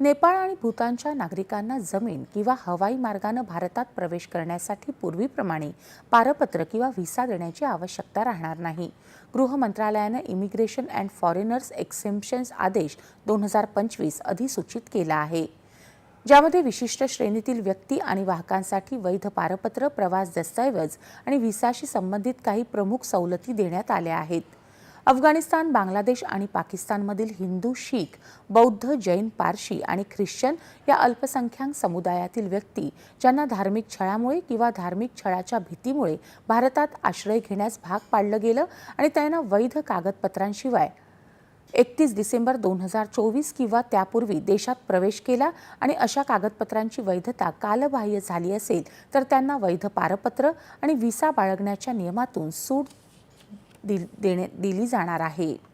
नेपाळ आणि भूतानच्या नागरिकांना जमीन किंवा हवाई मार्गानं भारतात प्रवेश करण्यासाठी पूर्वीप्रमाणे पारपत्र किंवा व्हिसा देण्याची आवश्यकता राहणार नाही. गृह मंत्रालयानं इमिग्रेशन अँड फॉरेनर्स एक्सेम्पशन्स आदेश दोन हजार पंचवीस अधिसूचित केला आहे. ज्यामध्ये विशिष्ट श्रेणीतील व्यक्ती आणि वाहकांसाठी वैध पारपत्र प्रवास दस्तऐवज आणि व्हिसाशी संबंधित काही प्रमुख सवलती देण्यात आल्या आहेत. अफगाणिस्तान बांगलादेश आणि पाकिस्तानमधील हिंदू शीख बौद्ध जैन पारशी आणि ख्रिश्चन या अल्पसंख्याक समुदायातील व्यक्ती ज्यांना धार्मिक छळामुळे किंवा धार्मिक छळाच्या भीतीमुळे भारतात आश्रय घेण्यास भाग पाडलं गेलं आणि त्यांना वैध कागदपत्रांशिवाय एकतीस डिसेंबर दोन हजार चोवीस किंवा त्यापूर्वी देशात प्रवेश केला आणि अशा कागदपत्रांची वैधता कालबाह्य झाली असेल तर त्यांना वैध पारपत्र आणि व्हिसा बाळगण्याच्या नियमातून सूट दिल- देणे दिली जाणार आहे.